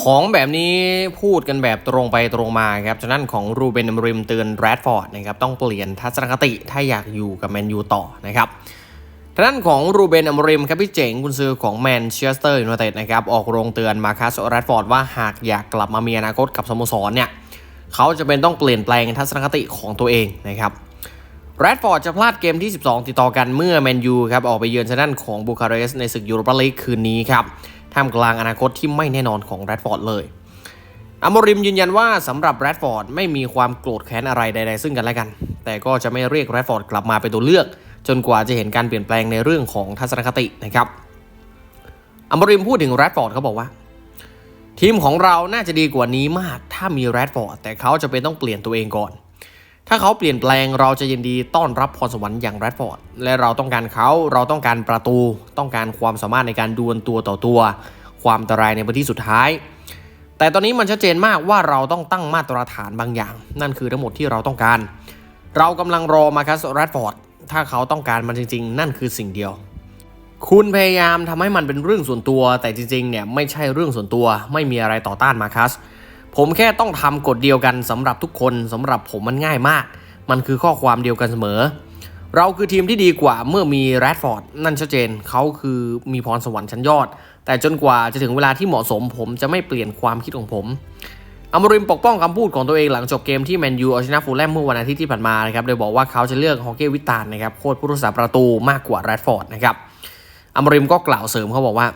ของแบบนี้พูดกันแบบตรงไปตรงมาครับฉะนั้นของรูเบนอมริมเตือนแรดฟอร์ดนะครับต้องเปลี่ยนทัศนคติถ้าอยากอยู่กับแมนยูต่อนะครับทางด้านของรูเบนอมริมครับพี่เจ๋งกุนซือของแมนเชสเตอร์ยูไนเต็ดนะครับออกโรงเตือนมาคัสแรดฟอร์ดว่าหากอยากกลับมามีอนาคตกับสโมสรเนี่ยเขาจะเป็นต้องเปลี่ยนแปลงทัศนคติของตัวเองนะครับแรดฟอร์ดจะพลาดเกมที่ 12 ติดต่อกันเมื่อแมนยูครับออกไปเยือนชนะของบูคาเรสต์ในศึกยูโรปาลีกคืนนี้ครับ ท่ามกลางอนาคตที่ไม่แน่นอนของแรดฟอร์ดเลยอโมริมยืนยันว่าสำหรับแรดฟอร์ดไม่มีความโกรธแค้นอะไรใด ๆ ซึ่งกันและกัน แต่ก็จะไม่เรียกแรดฟอร์ดกลับมาเป็นตัวเลือก จนกว่าจะเห็นการเปลี่ยนแปลงในเรื่องของทัศนคตินะครับอโมริมพูดถึงแรดฟอร์ดเขาบอกว่า ทีมของเราน่าจะดีกว่านี้มาก ถ้ามีแรดฟอร์ดแต่เขาจะเป็นต้องเปลี่ยนตัวเองก่อน ถ้าเขาเปลี่ยนแปลงเราจะยินดีต้อนรับพรสวรรค์อย่างแรดฟอร์ดและเราต้องการเขาเราต้องการประตู ต้องการความสามารถในการดวลตัวต่อตัว ความอันตรายในพื้นที่สุดท้าย แต่ตอนนี้มันชัดเจนมากว่าเราต้องตั้งมาตรฐานบางอย่าง นั่นคือทั้งหมดที่เราต้องการ เรากำลังรอมาคัสแรดฟอร์ดถ้าเขาต้องการมันจริง ๆ นั่นคือสิ่งเดียว คุณพยายามทำให้มันเป็นเรื่องส่วนตัว แต่จริงๆเนี่ยไม่ใช่เรื่องส่วนตัว ไม่มีอะไรต่อต้านมาคัสผมแค่ต้องทำกฎเดียวกันสำหรับทุกคนสำหรับผมมันง่ายมาก มันคือข้อความเดียวกันเสมอ เราคือทีมที่ดีกว่าเมื่อมีแรดฟอร์ดนั่นชัดเจนเขาคือมีพรสวรรค์ชั้นยอด แต่จนกว่าจะถึงเวลาที่เหมาะสมผมจะไม่เปลี่ยนความคิดของผมอมริมปกป้องคำพูดของตัวเองหลังจบเกมที่แมนยูเอาชนะฟูลแลมเมื่อวันอาทิตย์ที่ผ่านมานะครับโดยบอกว่าเขาจะเลือกฮอเก้วิตานนะครับโค้ชผู้รักษาประตูมากกว่าแรดฟอร์ดนะครับอมริมก็กล่าวเสริมเขาบอกว่า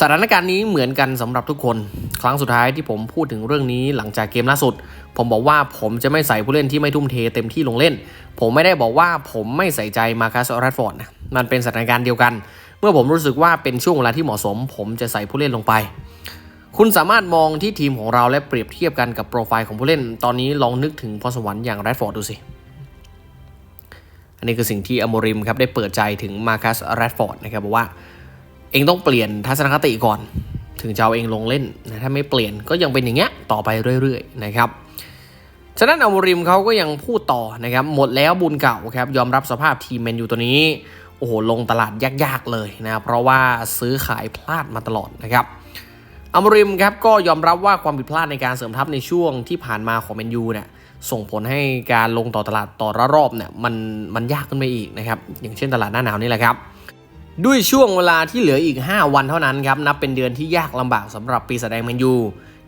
สถานการณ์นี้เหมือนกันสำหรับทุกคน ครั้งสุดท้ายที่ผมพูดถึงเรื่องนี้หลังจากเกมล่าสุด ผมบอกว่าผมจะไม่ใส่ผู้เล่นที่ไม่ทุ่มเทเต็มที่ลงเล่น ผมไม่ได้บอกว่าผมไม่ใส่ใจมาคัสแรดฟอร์ดนะมันเป็นสถานการณ์เดียวกัน เมื่อผมรู้สึกว่าเป็นช่วงเวลาที่เหมาะสม ผมจะใส่ผู้เล่นลงไป คุณสามารถมองที่ทีมของเราและเปรียบเทียบกันกับโปรไฟล์ของผู้เล่น ตอนนี้ลองนึกถึงพรสวรรค์อย่างแรดฟอร์ดดูสิ อันนี้คือสิ่งที่อโมริมครับได้เปิดใจถึงมาคัสแรดฟอร์ดนะครับบอกว่าเองต้องเปลี่ยนทัศนคติก่อน ถึงจะเอาเองลงเล่นนะถ้าไม่เปลี่ยนก็ยังเป็นอย่างเงี้ยต่อไปเรื่อยๆนะครับฉะนั้นอโมริมเขาก็ยังพูดต่อนะครับหมดแล้วบุญเก่าครับยอมรับสภาพทีมแมนยูตัวนี้ โอ้โหลงตลาดยากๆเลยนะเพราะว่าซื้อขายพลาดมาตลอดนะครับอัลโมริมครับก็ยอมรับว่าความผิดพลาดในการเสริมทัพในช่วงที่ผ่านมาของแมนยูเนี่ยส่งผลให้การลงต่อตลาดต่อระรอบเนี่ยมันมันยากขึ้นไปอีกนะครับอย่างเช่นตลาดหน้าหนาวนี่แหละครับ ด้วยช่วงเวลาที่เหลืออีก 5 วันเท่านั้นครับนับเป็นเดือนที่ยากลำบากสำหรับปีแสดงแมนยู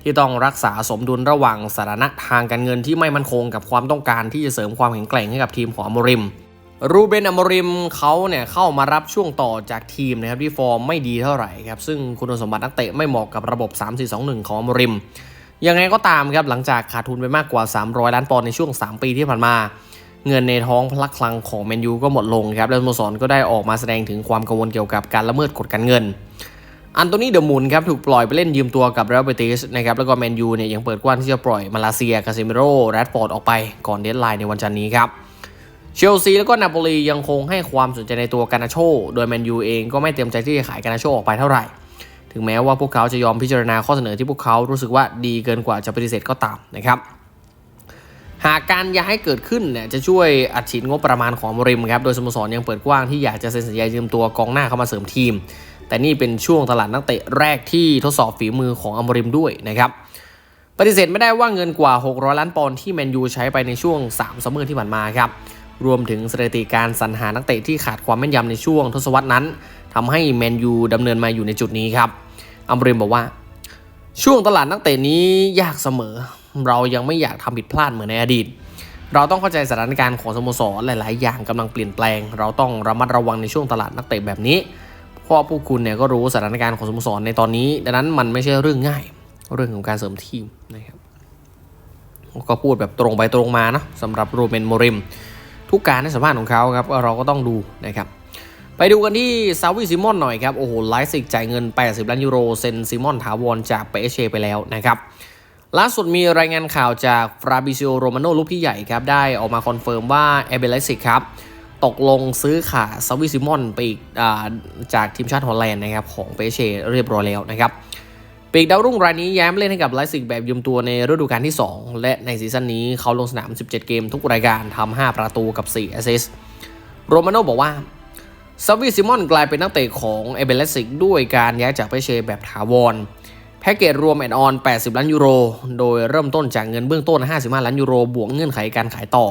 ที่ต้องรักษาสมดุลระหว่างสถานะทางการเงินที่ไม่มั่นคงกับความต้องการที่จะเสริมความแข็งแกร่งให้กับทีมของอโมริม รูเบนอมริมเขาเนี่ยเข้ามารับช่วงต่อจากทีมนะครับที่ฟอร์มไม่ดีเท่าไหร่ครับซึ่งคุณสมบัตินักเตะไม่เหมาะกับระบบ 3-4-2-1 ของอมริม ยังไงก็ตามครับหลังจากขาดทุนไปมากกว่า 300 ล้านปอนด์ในช่วง 3 ปีที่ผ่านมา เงินในท้องพลักคลังของแมนยูก็หมดลงครับและสโมสรก็ได้ออกมาแสดงถึงความกังวลเกี่ยวกับการละเมิดกฎการเงินอันโตนีเดอมุนครับถูกปล่อยไปเล่นยืมตัวกับเรอัลเบติสนะครับแล้วก็แมนยูเนี่ยยังเปิดกว้างที่จะปล่อยมาลาเซียคาซิเมโร่แรดฟอร์ดออกไปก่อนเดดไลน์ในวันจันทร์นี้ครับ เชลซีแล้วก็นาโปลียังคงให้ความสนใจในตัวกานาโช โดยแมนยูเองก็ไม่เตรียมใจที่จะขายกานาโชออกไปเท่าไหร่ ถึงแม้ว่าพวกเขาจะยอมพิจารณาข้อเสนอที่พวกเขารู้สึกว่าดีเกินกว่าจะปฏิเสธก็ตามนะครับ หากการย้ายเกิดขึ้นเนี่ยจะช่วยอัดฉีดงบประมาณของอมริมครับ โดยสโมสรยังเปิดกว้างที่อยากจะเซ็นสัญญายืมตัวกองหน้าเข้ามาเสริมทีม แต่นี่เป็นช่วงตลาดนักเตะแรกที่ทดสอบฝีมือของอมริมด้วยนะครับปฏิเสธไม่ได้ว่าเงินกว่า 600 ล้านปอนด์ที่แมนยูใช้ไปในช่วง3ซัมเมอร์ที่ผ่านมาครับ รวมถึงสถิติการสรรหานักเตะที่ขาดความแม่นยำในช่วงทศวรรษนั้นทำให้แมนยูดำเนินมาอยู่ในจุดนี้ครับอัมบริมบอกว่า ช่วงตลาดนักเตะนี้ยากเสมอ เรายังไม่อยากทำผิดพลาดเหมือนในอดีต เราต้องเข้าใจสถานการณ์ของสโมสรหลาย ๆ อย่างกำลังเปลี่ยนแปลง เราต้องระมัดระวังในช่วงตลาดนักเตะแบบนี้เพราะพวกคุณเนี่ยก็รู้สถานการณ์ของสโมสรในตอนนี้ ดังนั้นมันไม่ใช่เรื่องง่าย เรื่องของการเสริมทีมนะครับก็พูดแบบตรงไปตรงมานะสำหรับโรเมนโมริม ทุกการในสัมภาษณ์ของเขาครับเราก็ต้องดูนะครับไปดูกันที่ซาวิซิมอนหน่อยครับโอ้โหไลฟ์สิกจ่ายเงิน 80 ล้านยูโรเซ็นซิมอนถาวรจากเปเชไปแล้วนะครับล่าสุดมีรายงานข่าวจากฟราบิซิโอโรมาโนลูกพี่ใหญ่ครับได้ออกมาคอนเฟิร์มว่าเอเบเลสิกครับตกลงซื้อขาซาวิซิมอนไปอีกอาจากทีมชาติฮอลแลนด์นะครับของเปเชเรียบร้อยแล้วนะครับ ปีกดาวรุ่งรายนี้ย้ายมเล่นให้กับไลซิกแบบยืมตัวในฤดูกาลที่ 2 และในซีซั่นนี้เขาลงสนาม 17 เกมทุกรายการทำ5ประตูกับ4แอสซิสต์โรมาโนบอกว่าซาวิซิมอนกลายเป็นนักเตะของเอเบเลสิกด้วยการย้ายจากเปเชแบบถาวรแพ็กเกจรวมแอนออน 80 ล้านยูโร โดยเริ่มต้นจากเงินเบื้องต้น 55 ล้านยูโร บวกเงื่อนไขการขายต่อ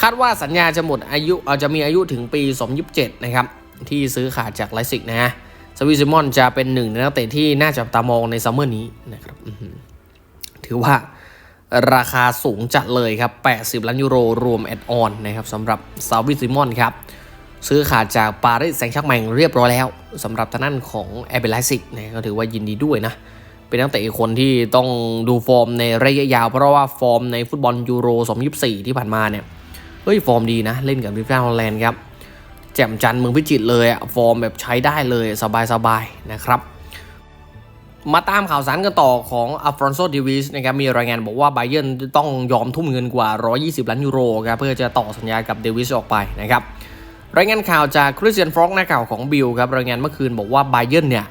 คาดว่าสัญญาจะหมดอายุอาจจะมีอายุถึงปี 2027 นะครับ ที่ซื้อขาดจากไลซิกนะฮะ สวิซิมอนจะเป็นหนึ่งในนักเตะที่น่าจับตามองในซัมเมอร์นี้นะครับถือว่าราคาสูงจัดเลยครับ 80 ล้านยูโรรวมแอดออนนะครับสำหรับซาวิซิมอนครับ ซื้อขาดจากปารีสแซงต์แชร์กแมงเรียบร้อยแล้วสำหรับทางด้านของแอเบลไลซิกนะก็ถือว่ายินดีด้วยนะ เป็นนักเตะอีกคนที่ต้องดูฟอร์มในระยะยาว เพราะว่าฟอร์มในฟุตบอลยูโร 2024 ที่ผ่านมาเนี่ย เฮ้ย ฟอร์มดีนะ เล่นกับวิฟาฮอลแลนด์ครับ แจ่มจันทร์เมืองพิจิตรเลยอะฟอร์มแบบใช้ได้เลยสบายๆนะครับ มาตามข่าวสารกันต่อของอัฟรอนโซดิวิสนะครับมีรายงานบอกว่าไบเยร์นต้องยอมทุ่มเงินกว่า 120 ล้านยูโรครับเพื่อจะต่อสัญญากับเดวิสออกไปนะครับรายงานข่าวจากคริสเตียนฟรอกนักข่าวของบิลครับรายงานเมื่อคืนบอกว่าไบเยร์นเนี่ย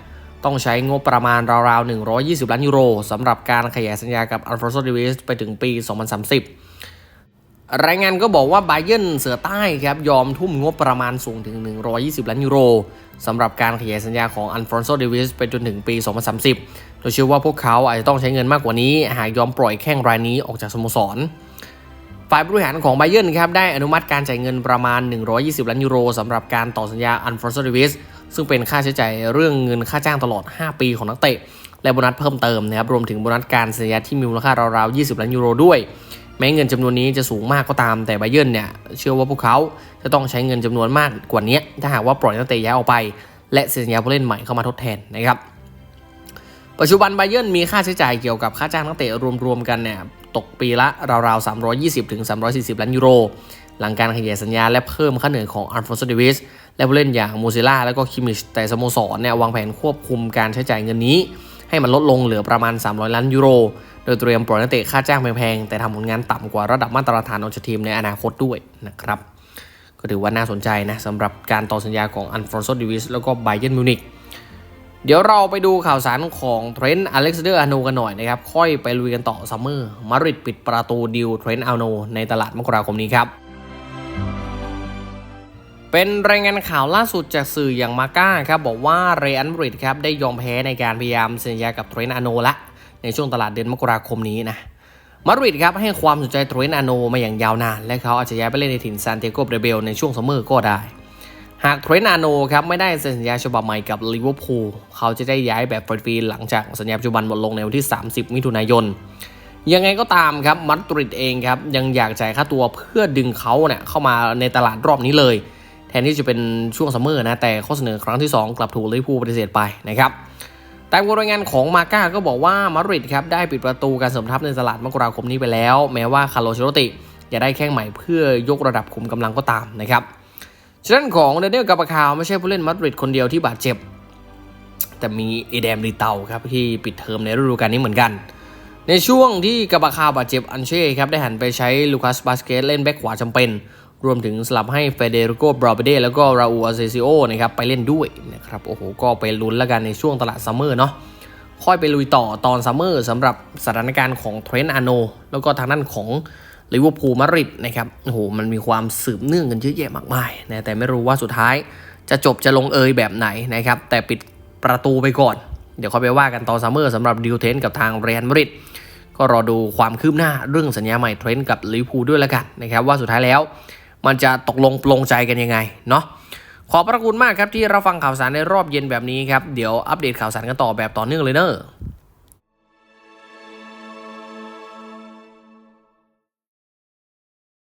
ต้องใช้งบประมาณราวๆ 120 ล้านยูโรสำหรับการขยายสัญญากับอัลฟร n โซเดวิสไปถึงปี 2030 รายงานก็บอกว่าไบเยนเสือใต้ครับยอมทุ่มงบประมาณสูงถึง 120 ล้านยูโรสำหรับการขยายสัญญาของอัลฟร n โซเดวิสไปจนถึงปี 2030 โดยเชื่อว่าพวกเขาอาจจะต้องใช้เงินมากกว่านี้ หากยอมปล่อยแข้งรายนี้ออกจากสโมสร ฝ่ายบริหารของไบเยนครับได้อนุมัติการจ่ายเงินประมาณ 120 ล้านยูโรสำหรับการต่อสัญญาอันฟรอนโซเดวิสซึ่งเป็นค่าใช้จ่ายเรื่องเงินค่าจ้างตลอด 5 ปีของนักเตะ และโบนัสเพิ่มเติมนะครับรวมถึงโบนัสการสัญญาที่มีมูลค่าราวๆ 20 ล้านยูโรด้วย แม้เงินจำนวนนี้จะสูงมากก็ตามแต่ไบเย r ร์นเนี่ยเชื่อว่าพวกเขาจะต้องใช้เงินจำนวนมากกว่านี้ ถ้าหากว่าปล่อยนักเตะย้ายออกไป และเซ็นสัญญาผู้เล่นใหม่เข้ามาทดแทนนะครับปัจจุบันไบเย r ร์นมีค่าใช้จ่ายเกี่ยวกับค่าจ้างนักเตะรวมๆกันเนี่ยตกปีละราวๆ 320ถึง340 ล้านยูโร หลังการขยายสัญญาและเพิ่มค่าเหนื่อยของอัลฟอนโซเดวิสและผู้เล่นอย่างมูซิล่าและก็คิมิชแต่สโมสรเนี่ยวางแผนควบคุมการใช้จ่ายเงินนี้ ให้มันลดลงเหลือประมาณ 300 ล้านยูโร โดยเตรียมปล่อยนักเตะค่าจ้างแพงๆ แต่ทำผลงานต่ำกว่าระดับมาตรฐานของทีมในอนาคตด้วยนะครับ ก็ถือว่าน่าสนใจนะสำหรับการต่อสัญญาของอันฟรอนโซเดวิสแล้วก็ไบเยนมิวนิกเดี๋ยวเราไปดูข่าวสารของเทรนต์อเล็กซานเดอร์อาโนกันหน่อยนะครับ ค่อยไปลุยกันต่อซัมเมอร์มาริดปิดประตูดิวเทรนต์อาโนในตลาดมกราคมนี้ครับ เป็นรายงานข่าวล่าสุดจากสื่ออย่างมาก้าครับบอกว่าเรอัลมาดริดครับได้ยอมแพ้ในการพยายามเซ็นสัญญากับเทรนต์อาโนละ ในช่วงตลาดเดือนมกราคมนี้นะมาดริดครับให้ความสนใจเทรนต์อาโนมาอย่างยาวนาน และเขาอาจจะย้ายไปเล่นในถิ่นซานเตโกเบรเบลในช่วงซัมเมอร์ก็ได้ หากเทรนต์อาโนครับไม่ได้เซ็นสัญญาฉบับใหม่กับลิเวอร์พูลเขาจะได้ย้ายแบบฟรีหลังจากสัญญาปัจจุบันหมดลงในวันที่ 30 มิถุนายนยังไงก็ตามครับมาดริดเองครับยังอยากจ่ายค่าตัวเพื่อดึงเขาเนี่ยเข้ามาในตลาดรอบนี้เลย ทนที่จะเป็นช่วงซัมเมอร์นะ แต่ข้อเสนอครั้งที่ 2 กลับถูกลิเวอร์พูลปฏิเสธไปนะครับตามรายงานของมาก้าก็บอกว่ามาดริดครับได้ปิดประตูการเสริมทัพในตลาดมกราคมนี้ไปแล้ว แม้ว่าคาร์โลเชโรติจะได้แข้งใหม่เพื่อยกระดับคุมกำลังก็ตามนะครับฉะนั้นของเดนเนลกาปาคาวไม่ใช่ผู้เล่นมาดริดคนเดียวที่บาดเจ็บ แต่มีเอเดมรีเตาครับที่ปิดเทอมในฤดูกาลนี้เหมือนกัน ในช่วงที่กาปาคาวบาดเจ็บอันเช่ครับได้หันไปใช้ลูคัสบาสเกตเล่นแบ็กขวาจำเป็น รวมถึงสลับให้เฟเดริโกบราเบเดแล้วก็ราอูอาเซซิโอนะครับไปเล่นด้วยนะครับโอ้โหก็ไปลุ้นแล้วกันในช่วงตลาดซัมเมอร์เนาะค่อยไปลุยต่อตอนซัมเมอร์สำหรับสถานการณ์ของเทรนต์อาโนแล้วก็ทางด้านของลิเวอร์พูลมาริดนะครับโอ้โหมันมีความสืบเนื่องกันเยอะแยะมากมายนะแต่ไม่รู้ว่าสุดท้ายจะจบจะลงเอยแบบไหนนะครับแต่ปิดประตูไปก่อน เดี๋ยวค่อยไปว่ากันตอนซัมเมอร์สำหรับดิวเทนกับทางเรอัลมาริดก็รอดูความคืบหน้าเรื่องสัญญาใหม่เทรนต์กับลิเวอร์พูลด้วยแล้วกันนะครับว่าสุดท้ายแล้ว มันจะตกลงปลงใจกันยังไงเนาะขอบพระคุณมากครับที่รับฟังข่าวสารในรอบเย็นแบบนี้ครับ เดี๋ยวอัปเดตข่าวสารกันต่อแบบต่อเนื่องเลยเนอะ